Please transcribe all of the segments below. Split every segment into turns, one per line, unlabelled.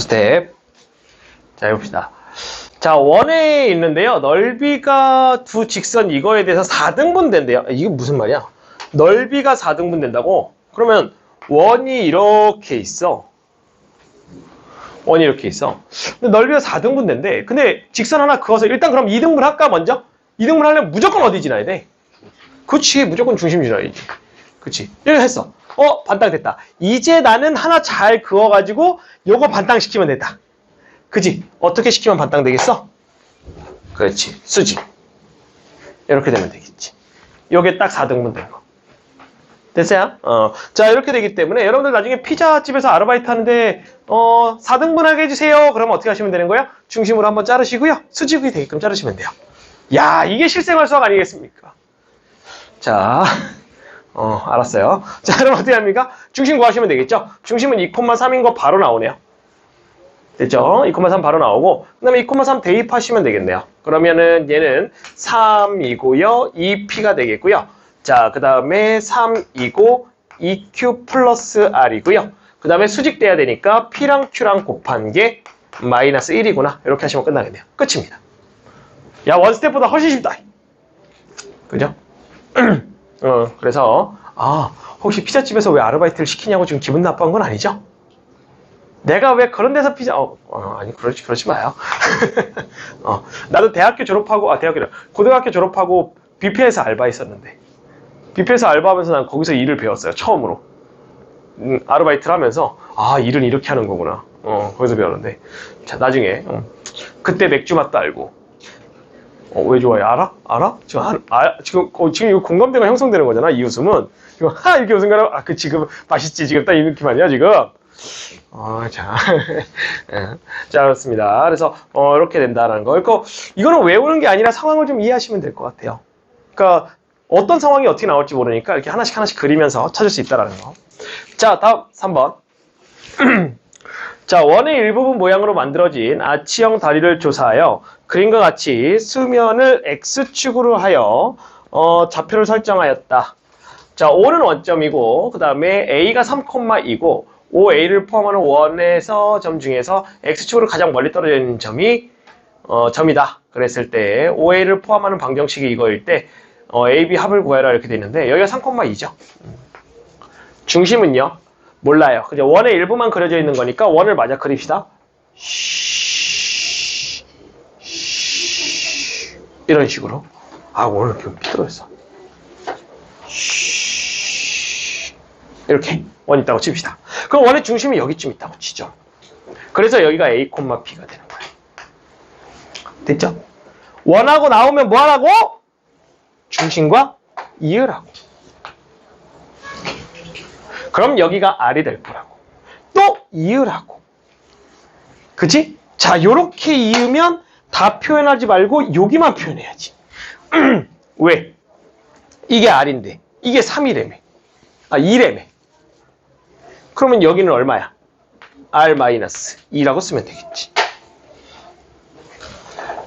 두 스텝. 자, 해봅시다. 자, 원에 있는데요. 넓이가 두 직선 이거에 대해서 4등분 된대요. 이게 무슨 말이야? 넓이가 4등분 된다고? 그러면 원이 이렇게 있어. 원이 이렇게 있어. 근데 넓이가 4등분 된대. 근데 직선 하나 그어서 일단 그럼 2등분 할까 먼저? 2등분 하려면 무조건 어디 지나야 돼? 그치 무조건 중심 지나야지. 그치 이렇게 했어. 어 반땅 됐다. 이제 나는 하나 잘 그어가지고 요거 반땅 시키면 된다. 그지? 어떻게 시키면 반땅 되겠어? 그렇지 수직. 이렇게 되면 되겠지. 요게 딱 4등분 된 거. 됐어요? 어. 자, 이렇게 되기 때문에 여러분들 나중에 피자집에서 아르바이트 하는데, 어, 4등분 하게 해주세요. 그러면 어떻게 하시면 되는 거예요? 중심으로 한번 자르시고요. 수직이 되게끔 자르시면 돼요. 야, 이게 실생활 수학 아니겠습니까? 자, 어, 알았어요. 자, 그럼 어떻게 합니까? 중심 구하시면 되겠죠? 중심은 2,3인 거 바로 나오네요. 됐죠? 2,3 바로 나오고, 그 다음에 2,3 대입하시면 되겠네요. 그러면은 얘는 3이고요. 2p가 되겠고요. 자, 그 다음에 3이고 2q 플러스 r이고요. 그 다음에 수직돼야 되니까 p랑 q랑 곱한 게 마이너스 1이구나. 이렇게 하시면 끝나겠네요. 끝입니다. 야, 원스텝보다 훨씬 쉽다. 그죠? 어, 그래서, 아, 혹시 피자집에서 왜 아르바이트를 시키냐고 지금 기분 나빠한 건 아니죠? 내가 왜 그런 데서 피자, 어, 어, 아니, 그러지, 그러지 마요. 어, 나도 대학교 졸업하고, 아, 대학교, 고등학교 졸업하고 뷔페에서 알바했었는데, 뷔페에서 알바하면서 난 거기서 일을 배웠어요, 처음으로. 음, 아르바이트를 하면서, 아, 일은 이렇게 하는 거구나. 어, 거기서 배웠는데. 자, 나중에, 어, 그때 맥주 맛도 알고, 어, 왜 좋아해? 알아? 알아? 지금, 아, 아, 지금, 어, 지금 이거 공감대가 형성되는 거잖아, 이 웃음은. 이거, 하! 이렇게 웃음 가라. 아, 그, 지금, 맛있지. 지금 딱이 느낌 아니야, 지금? 어, 자. 예. 자, 그렇습니다. 그래서, 어, 이렇게 된다는 거. 그러니까, 이거는 외우는 게 아니라 상황을 좀 이해하시면 될 것 같아요. 그러니까, 어떤 상황이 어떻게 나올지 모르니까 이렇게 하나씩 하나씩 그리면서 찾을 수 있다라는 거. 자, 다음 3번. 자, 원의 일부분 모양으로 만들어진 아치형 다리를 조사하여 그림과 같이 수면을 x축으로 하여 어, 좌표를 설정하였다. 자, O는 원점이고 그 다음에 A가 3,2고 OA를 포함하는 원에서 점 중에서 x축으로 가장 멀리 떨어져 있는 점이 어, 점이다. 그랬을 때 OA를 포함하는 방정식이 이거일 때 어, AB 합을 구해라 이렇게 돼 있는데 여기가 3,2죠. 중심은요? 몰라요. 그죠? 원의 일부만 그려져 있는 거니까 원을 맞아 그립시다. 이런 식으로. 아, 오늘 좀. 쉬- 이렇게 원 있다고 칩시다. 그럼 원의 중심이 여기쯤 있다고 치죠. 그래서 여기가 A, P가 되는 거예요. 됐죠? 원하고 나오면 뭐 하라고? 중심과 이으라고. 그럼 여기가 R이 될 거라고. 또 이으라고. 그지? 자, 요렇게 이으면 다 표현하지 말고 여기만 표현해야지. 왜? 이게 R인데 이게 3이래매. 아, 2래매. 그러면 여기는 얼마야? R-2라고 쓰면 되겠지.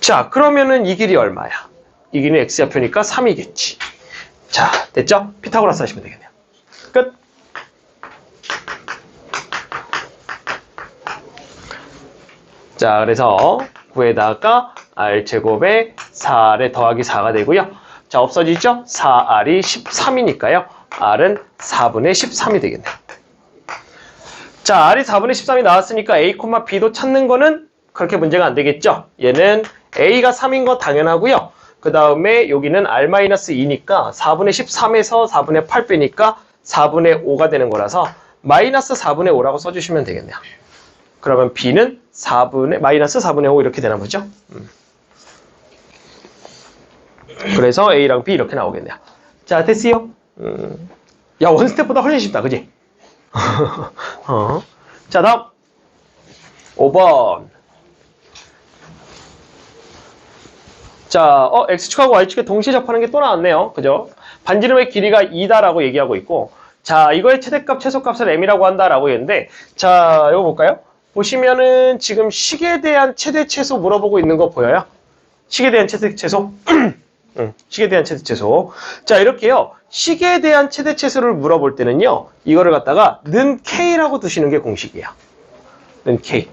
자, 그러면은 이 길이 얼마야? 이 길이 X좌표니까 3이겠지. 자, 됐죠? 피타고라스 하시면 되겠네요. 끝. 자, 그래서 9에다가 r제곱에 4를 더하기 4가 되고요. 자, 없어지죠? 4r이 13이니까요. r은 4분의 13이 되겠네요. 자, r이 4분의 13이 나왔으니까 a, b도 찾는 거는 그렇게 문제가 안 되겠죠? 얘는 a가 3인 거 당연하고요. 그 다음에 여기는 r-2니까 4분의 13에서 4분의 8 빼니까 4분의 5가 되는 거라서 마이너스 4분의 5라고 써주시면 되겠네요. 그러면 b는 4분의 마이너스 4분의 5 이렇게 되는 거죠. 음. 그래서 a랑 b 이렇게 나오겠네요. 자, 됐어요? 음. 야, 원스텝보다 훨씬 쉽다, 그지? 어. 자, 다음 5번. 자, 어, x축하고 y축에 동시에 접하는 게 또 나왔네요. 그죠? 반지름의 길이가 2다라고 얘기하고 있고, 자, 이거의 최대값, 최소값을 m이라고 한다라고 했는데, 자, 이거 볼까요? 보시면은 지금 식에 대한 최대 최소 물어보고 있는 거 보여요? 식에 대한 최대 최소? 응, 식에 대한 최대 최소. 자, 이렇게요. 식에 대한 최대 최소를 물어볼 때는요. 이거를 갖다가 는 k라고 두시는 게 공식이에요. 는 k.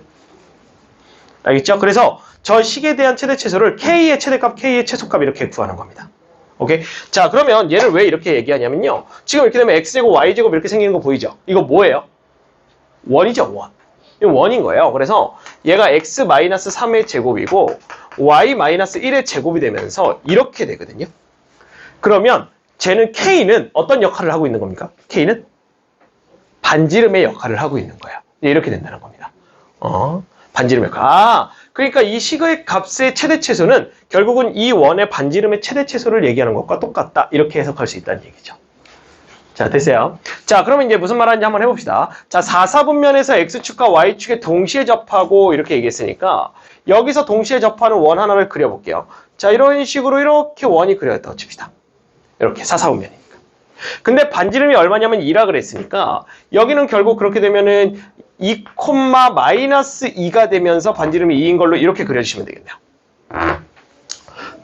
알겠죠? 그래서 저 식에 대한 최대 최소를 k의 최대값, k의 최소값 이렇게 구하는 겁니다. 오케이? 자, 그러면 얘를 왜 이렇게 얘기하냐면요. 지금 이렇게 되면 x제곱, y제곱 이렇게 생기는 거 보이죠? 이거 뭐예요? 원이죠, 원. 원인 거예요. 그래서 얘가 x-3의 제곱이고 y-1의 제곱이 되면서 이렇게 되거든요. 그러면 쟤는 k는 어떤 역할을 하고 있는 겁니까? k는 반지름의 역할을 하고 있는 거예요. 이렇게 된다는 겁니다. 어, 반지름 역할. 아, 그러니까 이 식의 값의 최대 최소는 결국은 이 원의 반지름의 최대 최소를 얘기하는 것과 똑같다. 이렇게 해석할 수 있다는 얘기죠. 자, 됐어요. 자, 그러면 이제 무슨 말 하는지 한번 해봅시다. 자, 4, 4분면에서 X축과 Y축에 동시에 접하고 이렇게 얘기했으니까 여기서 동시에 접하는 원 하나를 그려볼게요. 자, 이런 식으로 이렇게 원이 그려졌다고 칩시다. 이렇게 4, 4분면이니까. 근데 반지름이 얼마냐면 2라 그랬으니까 여기는 결국 그렇게 되면은 2, 마이너스 2가 되면서 반지름이 2인 걸로 이렇게 그려주시면 되겠네요.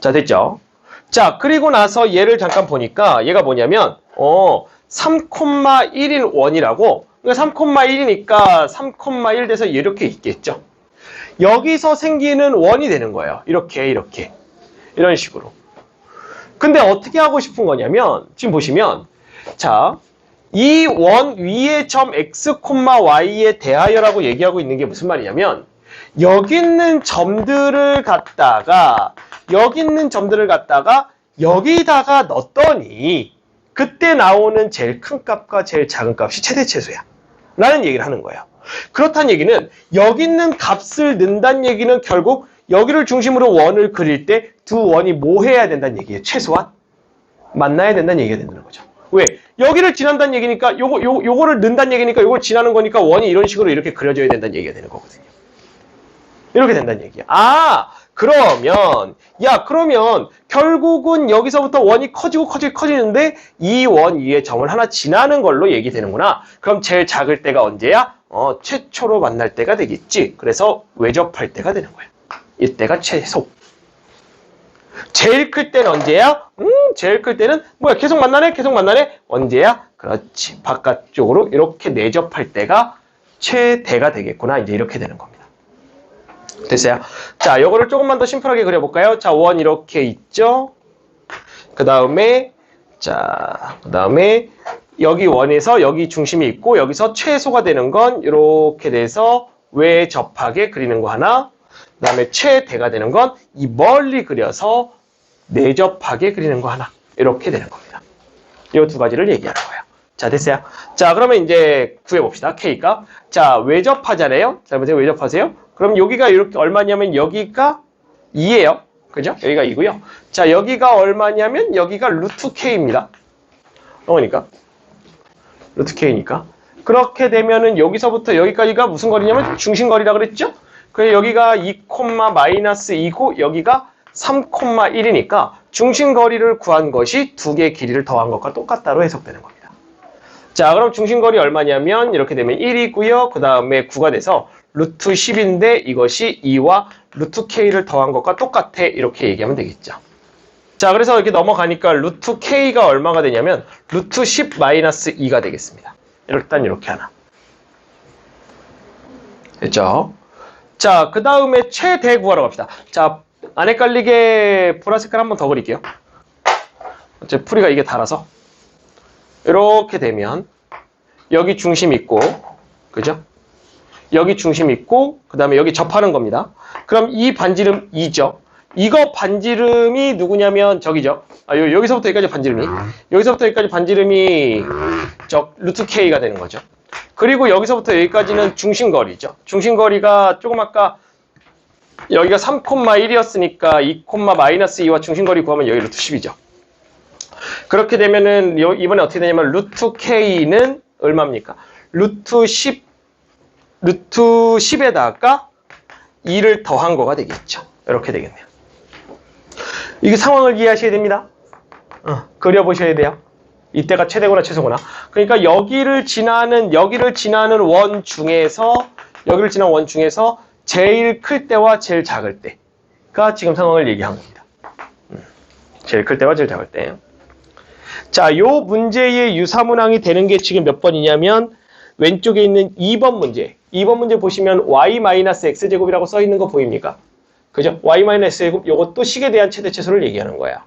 자, 됐죠? 자, 그리고 나서 얘를 잠깐 보니까 얘가 뭐냐면 어, 3,1인 원이라고 그러니까 3,1이니까 3,1 돼서 이렇게 있겠죠. 여기서 생기는 원이 되는 거예요. 이렇게 이렇게 이런 식으로. 근데 어떻게 하고 싶은 거냐면 지금 보시면 자, 이 원 위의 점 x, y에 대하여라고 얘기하고 있는 게 무슨 말이냐면 여기 있는 점들을 갖다가 여기 있는 점들을 갖다가 여기다가 넣었더니 그때 나오는 제일 큰 값과 제일 작은 값이 최대 최소야. 라는 얘기를 하는 거예요. 그렇다는 얘기는 여기 있는 값을 넣는다는 얘기는 결국 여기를 중심으로 원을 그릴 때 두 원이 뭐 해야 된다는 얘기예요. 최소한 만나야 된다는 얘기가 된다는 거죠. 왜? 여기를 지난다는 얘기니까 요거 요 요거를 넣는다는 얘기니까 요걸 지나는 거니까 원이 이런 식으로 이렇게 그려져야 된다는 얘기가 되는 거거든요. 이렇게 된다는 얘기야. 아, 그러면 야, 그러면 결국은 여기서부터 원이 커지고 커지고 커지는데 이 원 위에 점을 하나 지나는 걸로 얘기되는구나. 그럼 제일 작을 때가 언제야? 어, 최초로 만날 때가 되겠지. 그래서 외접할 때가 되는 거야. 이때가 최소. 제일 클 때는 언제야? 음, 제일 클 때는 뭐야? 계속 만나네? 계속 만나네? 언제야? 그렇지. 바깥쪽으로 이렇게 내접할 때가 최대가 되겠구나. 이제 이렇게 되는 겁니다. 됐어요? 자, 요거를 조금만 더 심플하게 그려볼까요? 자, 원 이렇게 있죠? 그 다음에, 자, 그 다음에 여기 원에서 여기 중심이 있고 여기서 최소가 되는 건 이렇게 돼서 외 접하게 그리는 거 하나 그 다음에 최대가 되는 건 이 멀리 그려서 내접하게 그리는 거 하나 이렇게 되는 겁니다. 이 두 가지를 얘기하는 거예요. 자 됐어요. 자 그러면 이제 구해봅시다. K가 자 외접하잖아요. 자 보세요. 외접하세요. 그럼 여기가 이렇게 얼마냐면 여기가 2예요. 그죠? 여기가 2고요. 자 여기가 얼마냐면 여기가 루트 K입니다. 그러니까 루트 K니까 그렇게 되면은 여기서부터 여기까지가 무슨 거리냐면 중심거리라 그랬죠? 그래서 여기가 2, 마이너스 2고 여기가 3,1이니까 중심거리를 구한 것이 두 개의 길이를 더한 것과 똑같다로 해석되는 겁니다. 자, 그럼 중심거리 얼마냐면 이렇게 되면 1이고요. 그 다음에 9가 돼서 루트 10인데 이것이 2와 루트 K를 더한 것과 똑같아. 이렇게 얘기하면 되겠죠. 자, 그래서 이렇게 넘어가니까 루트 K가 얼마가 되냐면 루트 10 마이너스 2가 되겠습니다. 일단 이렇게 하나. 됐죠? 자, 그 다음에 최대 구하러 갑시다. 자, 안 헷갈리게 보라색깔 한번 더 그릴게요. 어째 풀이가 이게 달아서. 이렇게 되면 여기 중심 있고, 그죠? 여기 중심 있고, 그 다음에 여기 접하는 겁니다. 그럼 이 반지름 2죠. 이거 반지름이 누구냐면 저기죠. 아, 요- 여기서부터 여기까지 반지름이. 여기서부터 여기까지 반지름이 저 루트 K가 되는 거죠. 그리고 여기서부터 여기까지는 중심거리죠. 중심거리가 조금 아까 여기가 3,1이었으니까 2, 마이너스 2와 중심거리 구하면 여기 루트 10이죠. 그렇게 되면은 요- 이번에 어떻게 되냐면 루트 K는 얼마입니까? 루트 10 루트 10에다가 2를 더한 거가 되겠죠. 이렇게 되겠네요. 이게 상황을 이해하셔야 됩니다. 어, 그려보셔야 돼요. 이때가 최대거나 최소거나. 그러니까 여기를 지나는 여기를 지나는 원 중에서 여기를 지나는 원 중에서 제일 클 때와 제일 작을 때가 지금 상황을 얘기한 겁니다. 음, 제일 클 때와 제일 작을 때. 자, 요 문제의 유사문항이 되는 게 지금 몇 번이냐면 왼쪽에 있는 2번 문제. 2번 문제 보시면 y-x제곱이라고 써 있는 거 보입니까? 그죠? y-x제곱 요것도 식에 대한 최대치수를 얘기하는 거예요.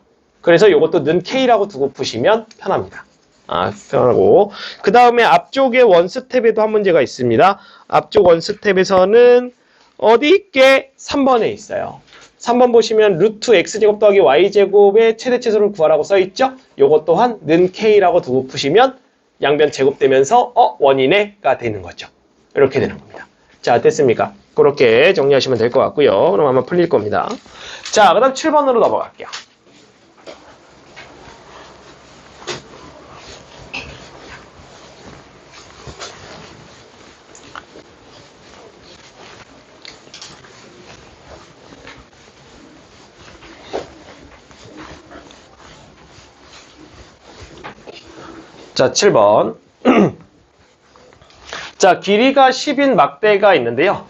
그래서 요것도 는 k라고 두고 푸시면 편합니다. 아, 편하고. 그 다음에 앞쪽에 원스텝에도 한 문제가 있습니다. 앞쪽 원스텝에서는 어디 있게 3번에 있어요. 3번 보시면 루트 x제곱 더하기 y제곱의 최대치수를 구하라고 써있죠? 요것 또한 는 k라고 두고 푸시면 양변 제곱되면서 어? 원이네가 되는 거죠. 이렇게 되는 겁니다. 자, 됐습니까? 그렇게 정리하시면 될 것 같고요. 그럼 아마 풀릴 겁니다. 자, 그 다음 7번으로 넘어갈게요. 자, 7번. 자, 길이가 10인 막대가 있는데요.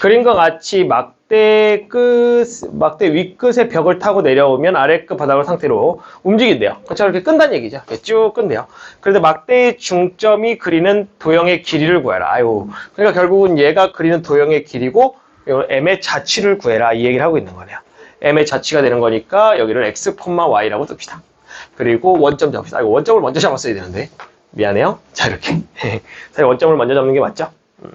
그림과 같이 막대 끝, 막대 윗끝의 벽을 타고 내려오면 아래끝 바닥을 상태로 움직인대요. 그렇죠? 이렇게 끈다는 얘기죠. 쭉 끈대요. 그런데 막대의 중점이 그리는 도형의 길이를 구해라. 아유. 그러니까 결국은 얘가 그리는 도형의 길이고, 요 m의 자치를 구해라. 이 얘기를 하고 있는 거네요. m의 자치가 되는 거니까 여기를 x, y라고 둡시다. 그리고 원점 잡읍시다. 이거 원점을 먼저 잡았어야 되는데. 미안해요. 자, 이렇게. 사실 원점을 먼저 잡는 게 맞죠? 음.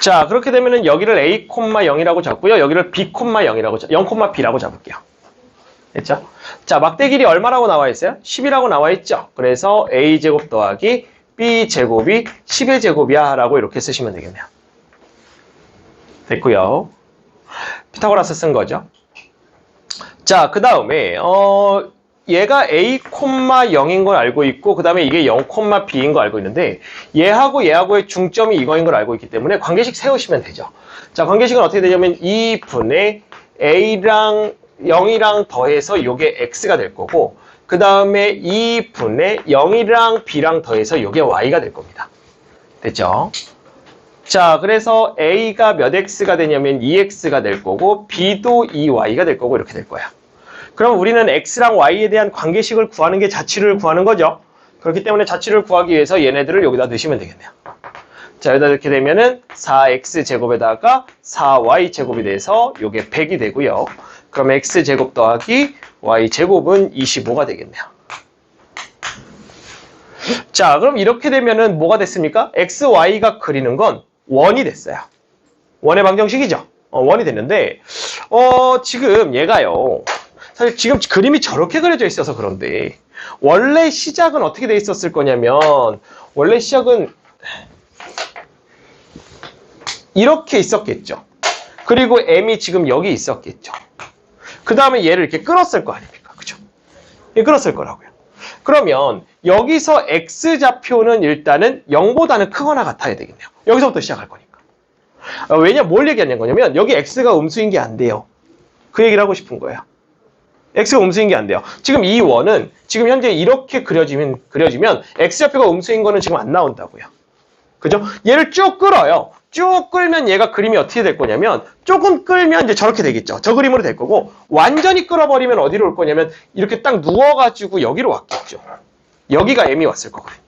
자, 그렇게 되면은 여기를 a, 0이라고 잡고요. 여기를 b, 0이라고 잡, 0, b라고 잡을게요. 됐죠? 자, 막대 길이 얼마라고 나와 있어요? 10이라고 나와 있죠? 그래서 a제곱 더하기 b제곱이 10의 제곱이야 라고 이렇게 쓰시면 되겠네요. 됐고요. 피타고라스 쓴 거죠. 자, 그 다음에 어, 얘가 a, 0인 걸 알고 있고 그 다음에 이게 0, b인 걸 알고 있는데 얘하고 얘하고의 중점이 이거인 걸 알고 있기 때문에 관계식 세우시면 되죠. 자, 관계식은 어떻게 되냐면 2분의 a랑 0이랑 더해서 요게 x가 될 거고 그 다음에 2분의 0이랑 b랑 더해서 요게 y가 될 겁니다. 됐죠? 자, 그래서 A가 몇 X가 되냐면 2X가 될 거고, B도 2Y가 될 거고, 이렇게 될 거야. 그럼 우리는 X랑 Y에 대한 관계식을 구하는 게 자치를 구하는 거죠. 그렇기 때문에 자치를 구하기 위해서 얘네들을 여기다 넣으시면 되겠네요. 자, 여기다 이렇게 되면은 4X제곱에다가 4Y제곱이 돼서 요게 100이 되고요. 그럼 X제곱 더하기 Y제곱은 25가 되겠네요. 자, 그럼 이렇게 되면은 뭐가 됐습니까? X, Y가 그리는 건 원이 됐어요. 원의 방정식이죠. 어, 원이 됐는데 어, 지금 얘가요. 사실 지금 그림이 저렇게 그려져 있어서 그런데 원래 시작은 어떻게 돼 있었을 거냐면 원래 시작은 이렇게 있었겠죠. 그리고 m이 지금 여기 있었겠죠. 그 다음에 얘를 이렇게 끌었을 거 아닙니까? 그죠? 예, 끌었을 거라고요. 그러면 여기서 x좌표는 일단은 0보다는 크거나 같아야 되겠네요. 여기서부터 시작할 거니까. 어, 왜냐, 뭘 얘기하는 거냐면 여기 x가 음수인 게 안 돼요. 그 얘기를 하고 싶은 거예요. X가 음수인 게 안 돼요. 지금 이 원은 지금 현재 이렇게 그려지면, 그려지면 x좌표가 음수인 거는 지금 안 나온다고요. 그죠? 얘를 쭉 끌어요. 쭉 끌면 얘가 그림이 어떻게 될 거냐면 조금 끌면 이제 저렇게 되겠죠. 저 그림으로 될 거고 완전히 끌어버리면 어디로 올 거냐면 이렇게 딱 누워가지고 여기로 왔겠죠. 여기가 m이 왔을 거거든요.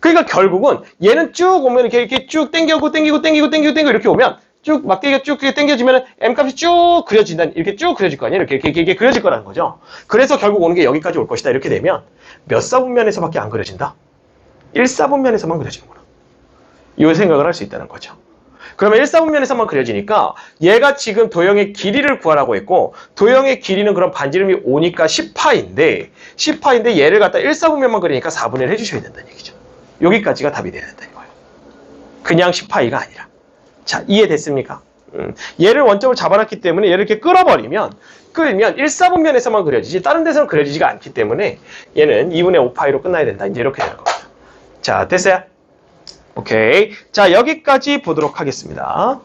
그러니까 결국은 얘는 쭉 오면 이렇게, 이렇게 쭉 당겨고 당기고 당기고 당기고 당기고 이렇게 오면 쭉 막대기가 쭉 당겨지면 m 값이 쭉 그려진다 이렇게 쭉 그려질 거 아니에요. 이렇게, 이렇게, 이렇게 그려질 거라는 거죠. 그래서 결국 오는 게 여기까지 올 것이다. 이렇게 되면 몇 사분면에서밖에 안 그려진다? 1사분면에서만 그려지는구나. 이 생각을 할 수 있다는 거죠. 그러면 1사분면에서만 그려지니까 얘가 지금 도형의 길이를 구하라고 했고 도형의 길이는 그럼 반지름이 5니까 10파인데 10파인데 얘를 갖다 1사분면만 그리니까 4분의 1 해주셔야 된다는 얘기죠. 여기까지가 답이 돼야 된다는 거예요. 그냥 10파이가 아니라. 자, 이해됐습니까? 음, 얘를 원점을 잡아놨기 때문에 얘를 이렇게 끌어버리면 끌면 1사분면에서만 그려지지 다른 데서는 그려지지가 않기 때문에 얘는 2분의 5파이로 끝나야 된다. 이제 이렇게 되는 겁니다. 자, 됐어요? 오케이. 자, 여기까지 보도록 하겠습니다.